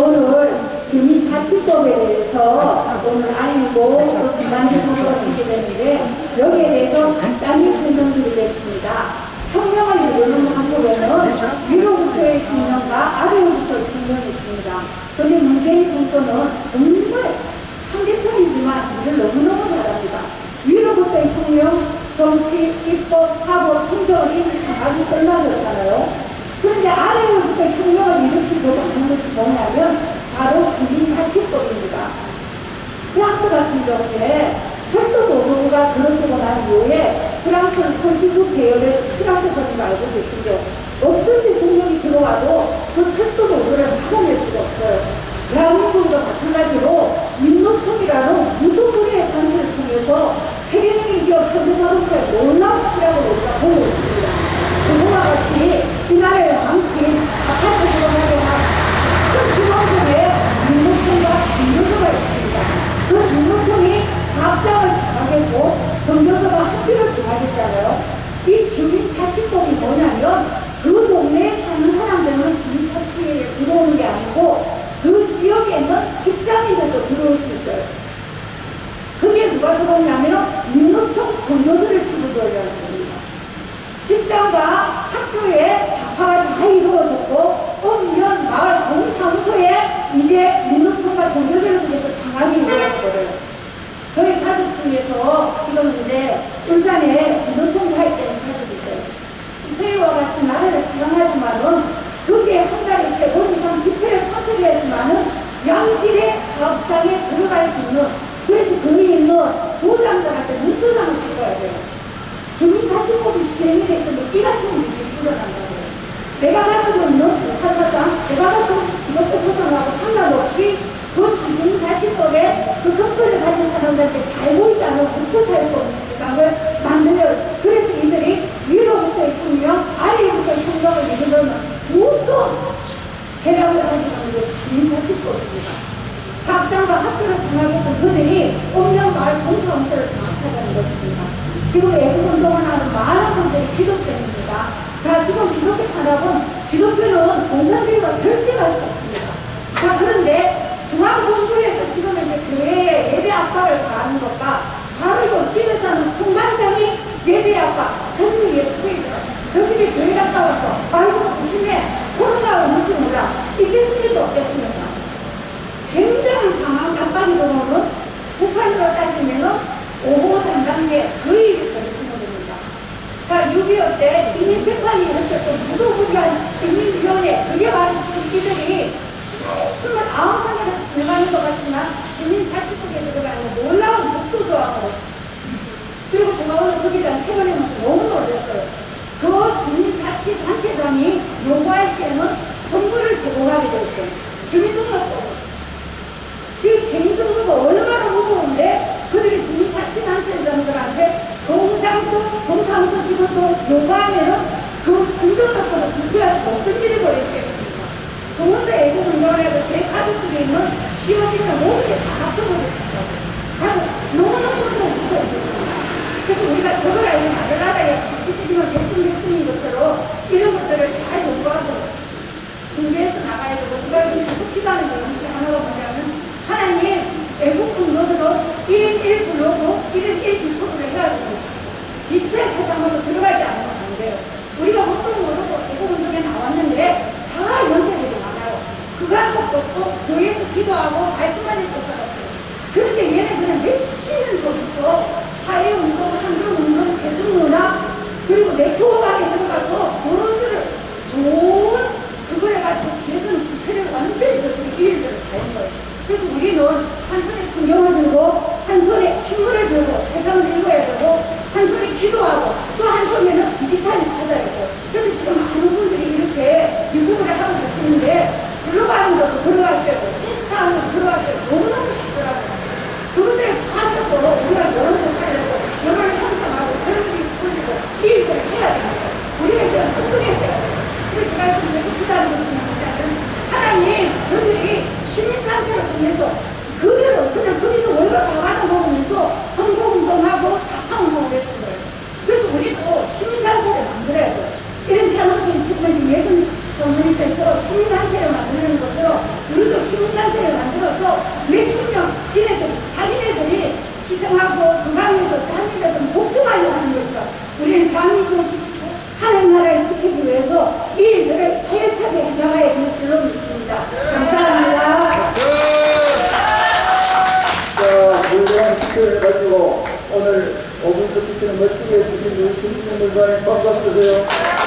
오늘 주민자치법에 대해서 오늘 알고 또 중간에 선거가 주게 되는데 여기에 대해서 간단히 설명드리겠습니다. 평명을 이루는 한국에는 위로부터의 평명과 아래로부터의 평명이 있습니다. 그런데 문재인 정권은 정말 상대편이지만 일을 너무너무 잘합니다. 위로부터의 평명, 정치, 입법, 사법, 행정을 이미 장악이 끝나졌잖아요. 그런데 아래로부터 혁명을 일으키고 하는 것이 뭐냐면 바로 주민자치법입니다. 프랑스 같은 경우에 철도 노동부가 들어서고 난 이후에 프랑스는 선진국 계열에서 추락해버린 거 알고 계시죠? 어떤 대통령이 들어와도 그 철도 노동을 막아낼 수가 없어요. 대한민국도 마찬가지로 민노총이라는 무소불위의 당시를 통해서 세계적인 기업 현대자동차의 놀라운 추락을 우리가 보고 있습니다. 그와 같이 이 나라의 망친 아파트 들어가게 한큰 기업들의 민노총과 민노총가 있습니다. 그 민노총이 사업장을 장악했고 정교서가 장악했잖아요. 이 주민자치법이 뭐냐면 그 동네에 사는 사람들은 주민자치에 들어오는 게 아니고 그 지역에 있는 직장인들도 들어올 수 있어요. 그게 누가 들어오냐면 민노총 정교서를 치고 들어오려는 겁니다. 직장과 학교에 자파가 다 이루어졌고 읍면 마을 동사무소에 이제 민노총과 정교제를 통해서 장악이 이루어진 거예요. 저희 가족 중에서 지금 이제 울산에 민노총 가입되는 가족이 있어요. 저희와 같이 나라를 사랑하지만은 그게 한 달에 세 번 이상 집회를 참석해야지만은 양질의 사업장에 들어갈 수 있는 그래서 거기 있는 조장들한테 찍어야 돼요. 주민자치법이 시행이 됐으면 이 같은 일이 일어난다는 거예요. 내가 가지고 있는 화사장, 내가 가지고 이것도 소장하고 상관없이 그 주민자치법에 그 정보를 가진 사람들한테 잘 보이지 않은 국고 살 수 없는 세상을 만들려 그래서 이들이 위로부터 있으며 아래부터 성경을 이루려면 해명을 하지 않는 것이 주민자치법입니다. 사업장과 학교를 장악했던 그들이 읍면 마을 동사무소를 장악하자는 것입니다. 지금 애국 운동을 하는 많은 분들이 기독교입니다. 자, 지금 기독교 탄압은 기독교는 공산주의와 절대 갈 수 없습니다. 자, 그런데 중앙정부에서 지금 이제 교회에 예배 압박을 가하는 것과 바로 이거 집에서는 통반장이 예배 압박, 저 집에 예수교회더라. 저 집에 교회 갔다 와서, 아이고, 조심해. 코로나가 뭔지 몰라. 있겠습니까? 없겠습니까? 굉장히 강한 압박이 들어오는 북한으로 따지면은 5호 담당제 거의 거치는 겁니다. 자, 6.25 때 인민재판이 이렇게 또 무소불위한 인민위원회, 그게 바로 지금 이들이 29상에서 진행하는 것 같지만 주민자치법에 들어가는 놀라운 독도조항으로 그리고 제가 오늘 최근에 모습 너무 놀랐어요. 그 주민자치단체장이 요구할 시에는 정보를 제공하게 되어 있어요. 주민등록법. 지금 개인정보가 얼마나 무서운데 그들이 주민자치단체장들한테 공장도 동사무소 직원도 요구하면은 어떤 일이 벌어지겠습니까? 저 혼자 애국 운동을 해도 제 가족들이 있는 지역이나 모든 게 다 합쳐버렸습니다. 하고 너무너무 무서워요. 그래서 우리가 저걸 알면 나를 알아야 기피기만 대충 백성인 것처럼 이런 것들을 잘 공부하고 중대에서 나가야 되고 제가 요즘 계속 기도하는 거 중에 하나가 뭐냐면 하나님 애국 성도들은 1인 1블로그 1인 1유튜브를 해야 되고 디지털 세상으로 들어가지 않으면 안 돼요. 우리가 뭣도 모르고 애국 운동에 나왔는데 다 연세들이 많아요. 그간 적도 없고 교회에서 기도하고 말씀만 읽고 살았어요. 그런데 얘네들은 몇십년 전부터 사회운동, 환경운동, 대중문화 그리고 네트워크 안에 들어가서 어른들을 좋은 그걸 해가지고 뒤에서는 국회를 완전히 저쪽에 일들을 다 했는 거예요. 그래서 우리는 한 손에 성경을 들고 한 손에 신문을 들고 세상을 읽어야 되고 한 손에 기도하고 또한 손에는 디지털을 받아야 되고 그래서 지금 많은 분들이 이렇게 유튜브를 하고 계시는데 들어가는 것도 들어가셔야 되고 인스타 하는 것도 들어가셔야 되고 너무너무 쉽더라고요. 그것들을 하셔서 우리가 여론을 하려고 여론을 형성하고 젊은이 풀리고 이 일들을 해야 됩니다. 우리가 이제 뚱뚱해야 돼요. 그래서 제가 지금 계속 기도하는 것 중에 하나는 하나님 저들이 시민단체를 통해서 그대로 그냥 거기서 월급 다 받아먹으면서 선거운동하고 자파운동을 했던 거예요. 그래서 우리도 표현해가지고 오늘 5분 스피치는 멋지게 해주신 우리 김진영 물관님 박수 주세요.